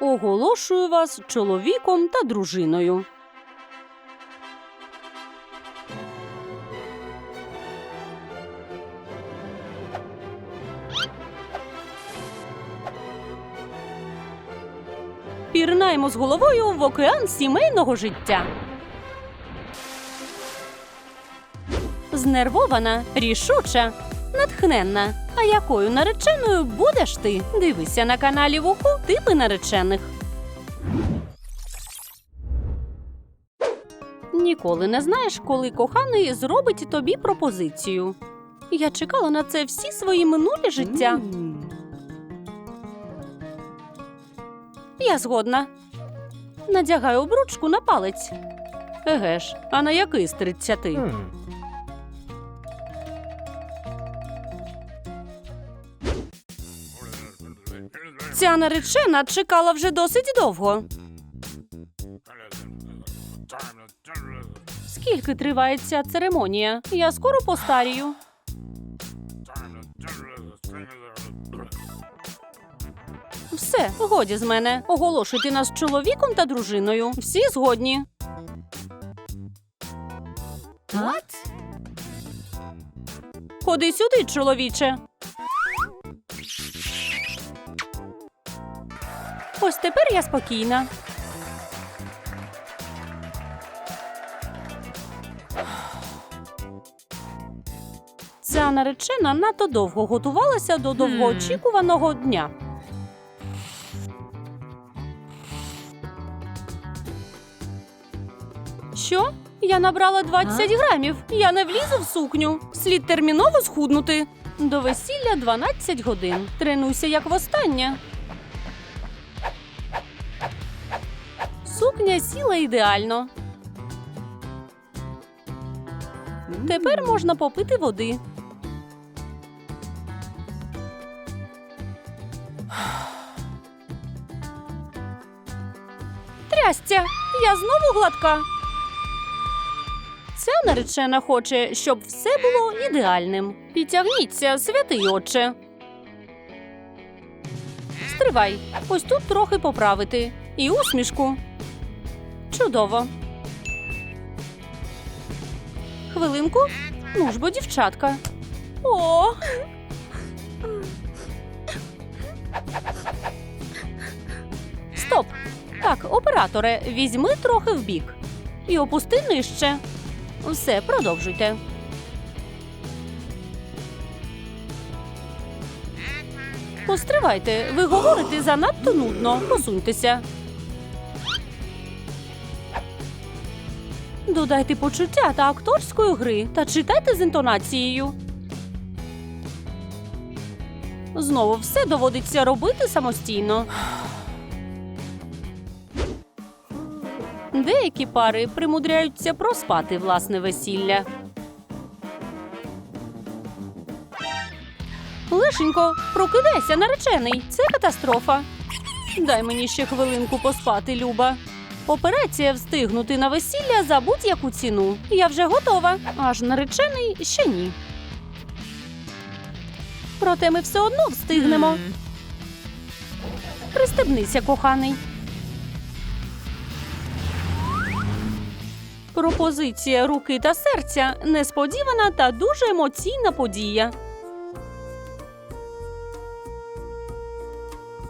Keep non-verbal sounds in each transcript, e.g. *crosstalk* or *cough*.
Оголошую вас чоловіком та дружиною. Пірнаємо з головою в океан сімейного життя. Знервована, рішуча, натхненна. А якою нареченою будеш ти? Дивися на каналі Вуху типи наречених. Ніколи не знаєш, коли коханий зробить тобі пропозицію. Я чекала на це всі свої минулі життя. Я згодна. Надягаю обручку на палець. Еге ж, а на який з тридцяти? Ця наречена чекала вже досить довго. Скільки триває ця церемонія? Я скоро постарію. Все, годі з мене. Оголошуйте нас чоловіком та дружиною. Всі згодні. Ходи сюди, чоловіче. Ось тепер я спокійна. Ця наречена надто довго готувалася до довгоочікуваного дня. Що? Я набрала 20 грамів. Я не влізу в сукню. Слід терміново схуднути. До весілля 12 годин. Тренуйся як востаннє. Сукня сіла ідеально. Тепер можна попити води. Трястя, я знову гладка. Ця наречена хоче, щоб все було ідеальним. Підтягніться, святий отче. Стривай. Ось тут трохи поправити. І усмішку. Чудово. Хвилинку. Ну ж бо, дівчатка. О. Стоп. Так, операторе, візьми трохи вбік. І опусти нижче. Все, продовжуйте. Постривайте, ви говорите занадто нудно. Посуньтеся. Додайте почуття та акторської гри та читайте з інтонацією. Знову все доводиться робити самостійно. Деякі пари примудряються проспати власне весілля. Лишенько, прокидайся, наречений. Це катастрофа. Дай мені ще хвилинку поспати, Люба. Операція встигнути на весілля за будь-яку ціну. Я вже готова, аж наречений ще ні. Проте ми все одно встигнемо. Пристебнися, коханий. Пропозиція руки та серця несподівана та дуже емоційна подія.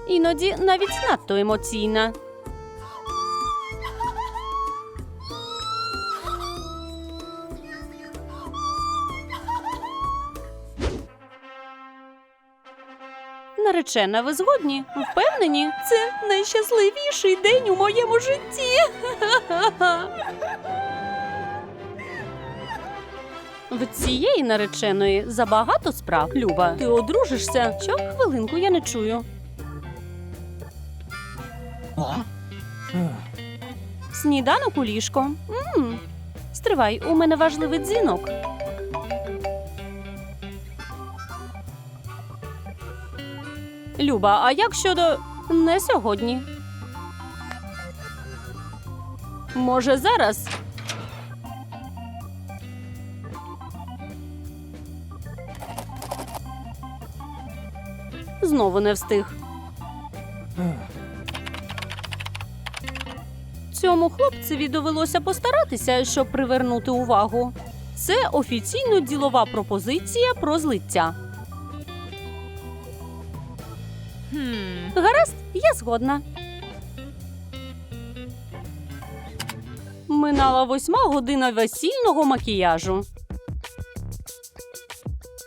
Іноді навіть надто емоційна. Наречена, ви згодні? Впевнені? Це найщасливіший день у моєму житті. *laughs* В цієї нареченої забагато справ. Люба, ти одружишся? Що? Хвилинку, я не чую. Сніданок у ліжко. м Стривай, у мене важливий дзвінок. Люба, а як щодо не сьогодні? Може, зараз? Знову не встиг. Цьому хлопцеві довелося постаратися, щоб привернути увагу. Це офіційно ділова пропозиція про злиття. Гаразд, я згодна. Минала восьма година весільного макіяжу.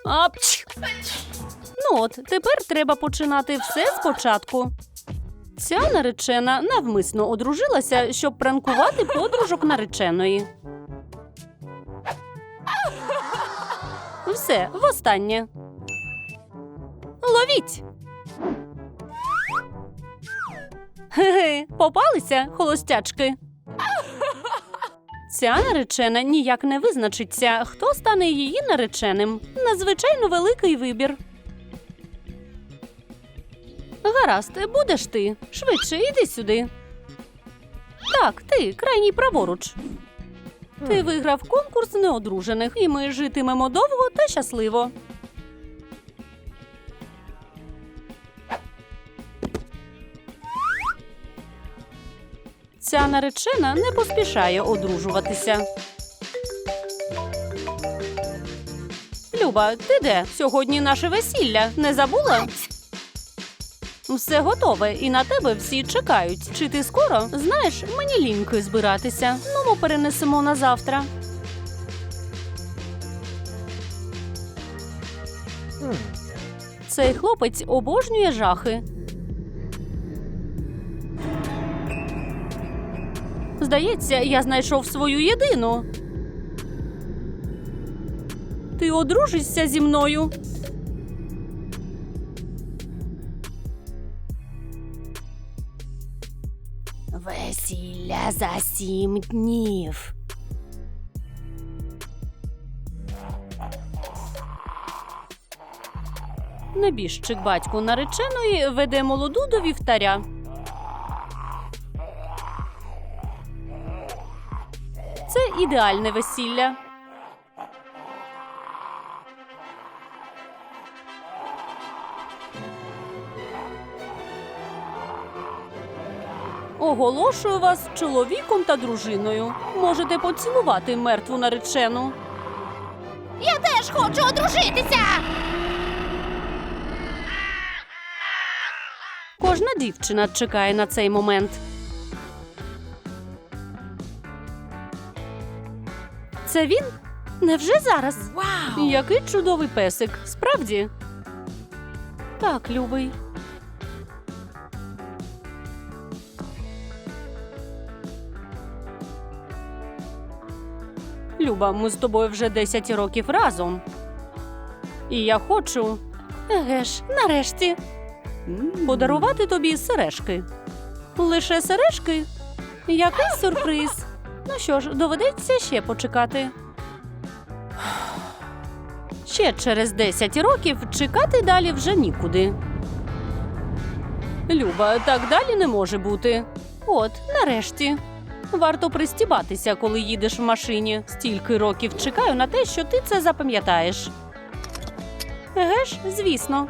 Апч! Ну от, тепер треба починати все спочатку. Ця наречена навмисно одружилася, щоб пранкувати подружок нареченої. Все, востаннє. Ловіть. Ге-ге, попалися, холостячки. Ця наречена ніяк не визначиться, хто стане її нареченим. Надзвичайно великий вибір. Гаразд, будеш ти. Швидше йди сюди. Так, ти, крайній праворуч. Ти виграв конкурс неодружених, і ми житимемо довго та щасливо. Наречена не поспішає одружуватися. Люба, ти де? Сьогодні наше весілля. Не забула? Все готове, і на тебе всі чекають. Чи ти скоро? Знаєш, мені ліньки збиратися. Ну, ми перенесемо на завтра. Цей хлопець обожнює жахи. Здається, я знайшов свою єдину. Ти одружишся зі мною. Весілля за сім днів. Небіжчик батько нареченої веде молоду до вівтаря. Це ідеальне весілля. Оголошую вас чоловіком та дружиною. Можете поцілувати мертву наречену. Я теж хочу одружитися. Кожна дівчина чекає на цей момент. Це він? Невже зараз? Вау! Який чудовий песик, справді? Так, любий. Люба, ми з тобою вже 10 років разом. І я хочу. Еге ж, нарешті. Подарувати тобі сережки. Лише сережки? Який сюрприз. Ну що ж, доведеться ще почекати. Ще через 10 років чекати далі вже нікуди. Люба, так далі не може бути. От, нарешті. Варто пристібатися, коли їдеш в машині. Стільки років чекаю на те, що ти це запам'ятаєш. Еге ж, звісно.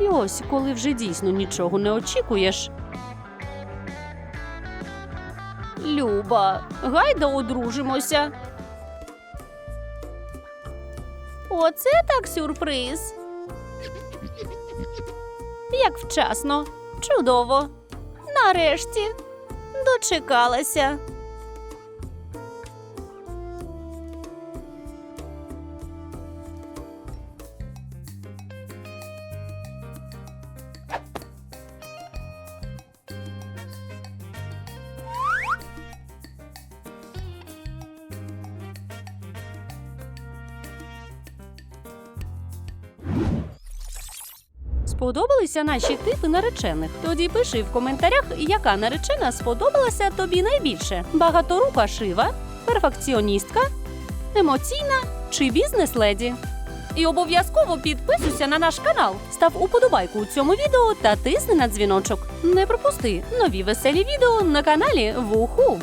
І ось, коли вже дійсно нічого не очікуєш. Люба, гайда одружимося. Оце так сюрприз. Як вчасно. Чудово. Нарешті дочекалася. Сподобалися наші типи наречених? Тоді пиши в коментарях, яка наречена сподобалася тобі найбільше: багаторука шива, перфекціоністка, емоційна чи бізнес-леді. І обов'язково підписуйся на наш канал, став уподобайку у цьому відео та тисни на дзвіночок. Не пропусти нові веселі відео на каналі Вуху.